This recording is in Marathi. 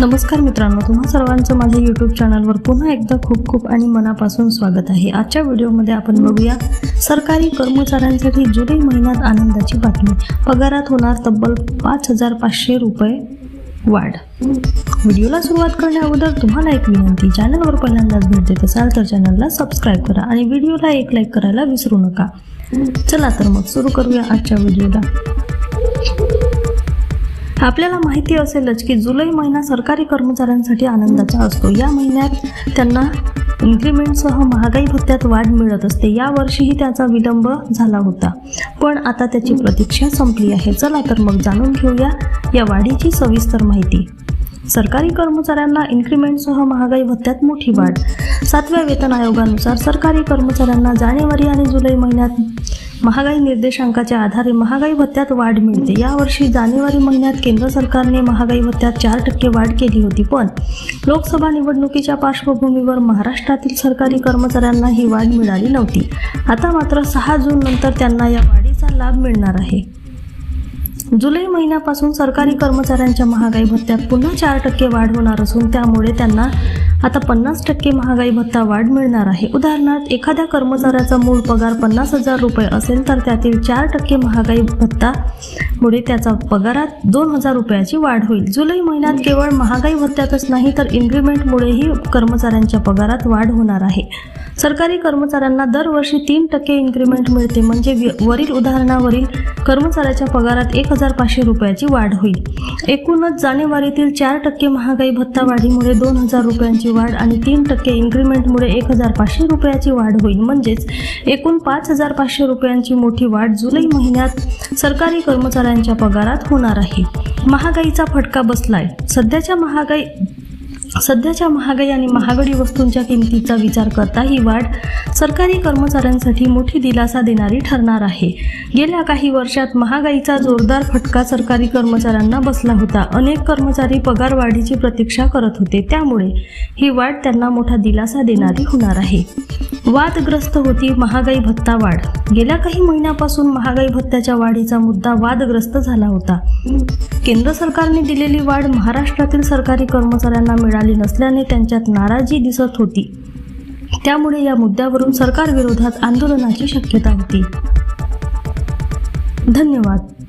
नमस्कार मित्रांनो तुम्हा सर्वांचं माझ्या यूट्यूब चॅनलवर पुन्हा एकदा खूप खूप आणि मनापासून स्वागत आहे. आजच्या व्हिडिओमध्ये आपण बघूया सरकारी कर्मचाऱ्यांसाठी जुलै महिन्यात आनंदाची बातमी. पगारात होणार तब्बल पाच हजार पाचशे रुपये वाढ. व्हिडिओला सुरुवात करण्या अगोदर तुम्हाला एक विनंती चॅनलवर पहिल्यांदाच भेट देत असाल तर चॅनलला सबस्क्राईब करा आणि व्हिडिओला एक लाईक करायला विसरू नका. चला तर मग सुरू करूया आजच्या व्हिडिओला. आपल्याला माहिती असेलच की जुलै महिना सरकारी कर्मचाऱ्यांसाठी आनंदाचा असतो. या महिन्यात त्यांना इन्क्रीमेंटसह महागाई भत्त्यात वाढ मिळत असते. यावर्षीही त्याचा विलंब झाला होता. पण आता त्याची प्रतीक्षा संपली आहे. चला तर मग जाणून घेऊया या वाढीची सविस्तर माहिती. सरकारी कर्मचाऱ्यांना इन्क्रीमेंटसह महागाई भत्त्यात मोठी वाढ. सातव्या वेतन आयोगानुसार सरकारी कर्मचाऱ्यांना जानेवारी आणि जुलै महिन्यात महागाई निर्देशांकाच्या आधारे महागाई भत्त्यात वाढ मिळते. यावर्षी जानेवारी महिन्यात केंद्र सरकारने महागाई भत्त्यात चार टक्के वाढ केली होती पण लोकसभा निवडणुकीच्या पार्श्वभूमीवर महाराष्ट्रातील सरकारी कर्मचाऱ्यांना ही वाढ मिळाली नव्हती. आता मात्र सहा जून नंतर त्यांना या वाढीचा लाभ मिळणार आहे. जुलै महिन्यापासून सरकारी कर्मचाऱ्यांच्या महागाई भत्त्यात पुन्हा चार टक्के वाढ होणार असून त्यामुळे त्यांना आता पन्नास टक्के महागाई भत्ता वाढ मिळणार आहे. उदाहरणार्थ एखाद्या कर्मचाऱ्याचा मूळ पगार पन्नास हजार रुपये असेल तर त्यातील चार टक्के महागाई भत्ता मुळे त्याचा पगारात दोन हजार रुपयाची वाढ होईल. जुलै महिन्यात केवळ महागाई भत्त्यातच नाही तर इन्क्रीमेंटमुळेही कर्मचाऱ्यांच्या पगारात वाढ होणार आहे. सरकारी कर्मचाऱ्यांना दरवर्षी तीन टक्के इन्क्रीमेंट मिळते. म्हणजे वरील उदाहरणावरील कर्मचाऱ्याच्या पगारात एक हजार पाचशे रुपयाची वाढ होईल. एकूणच जानेवारीतील चार टक्के महागाई भत्ता वाढीमुळे दोन हजार रुपयांची वाढ आणि तीन टक्के इन्क्रीमेंटमुळे एक हजार पाचशे रुपयाची वाढ होईल. म्हणजेच एकूण पाच हजार पाचशे रुपयांची मोठी वाढ जुलै महिन्यात सरकारी कर्मचाऱ्यांच्या पगारात होणार आहे. महागाईचा फटका बसलाय. सध्याच्या महागाई सध्याच्या महागाई आणि महागडी वस्तूंच्या किमतीचा विचार करता ही वाढ सरकारी कर्मचाऱ्यांसाठी मोठी दिलासा देणारी ठरणार आहे. गेल्या काही वर्षात महागाईचा जोरदार फटका सरकारी कर्मचाऱ्यांना बसला होता. अनेक कर्मचारी पगार वाढीची प्रतीक्षा करत होते. त्यामुळे ही वाढ त्यांना मोठा दिलासा देणारी होणार आहे. वादग्रस्त होती महागाई भत्ता वाढ. गेल्या काही महिन्यापासून महागाई भत्त्याच्या वाढीचा मुद्दा वादग्रस्त झाला होता. केंद्र सरकारने दिलेली वाढ महाराष्ट्रातील सरकारी कर्मचाऱ्यांना मिळाली नसल्याने त्यांच्यात नाराजी दिसत होती. त्यामुळे या मुद्द्यावरून सरकार विरोधात आंदोलनाची शक्यता होती. धन्यवाद.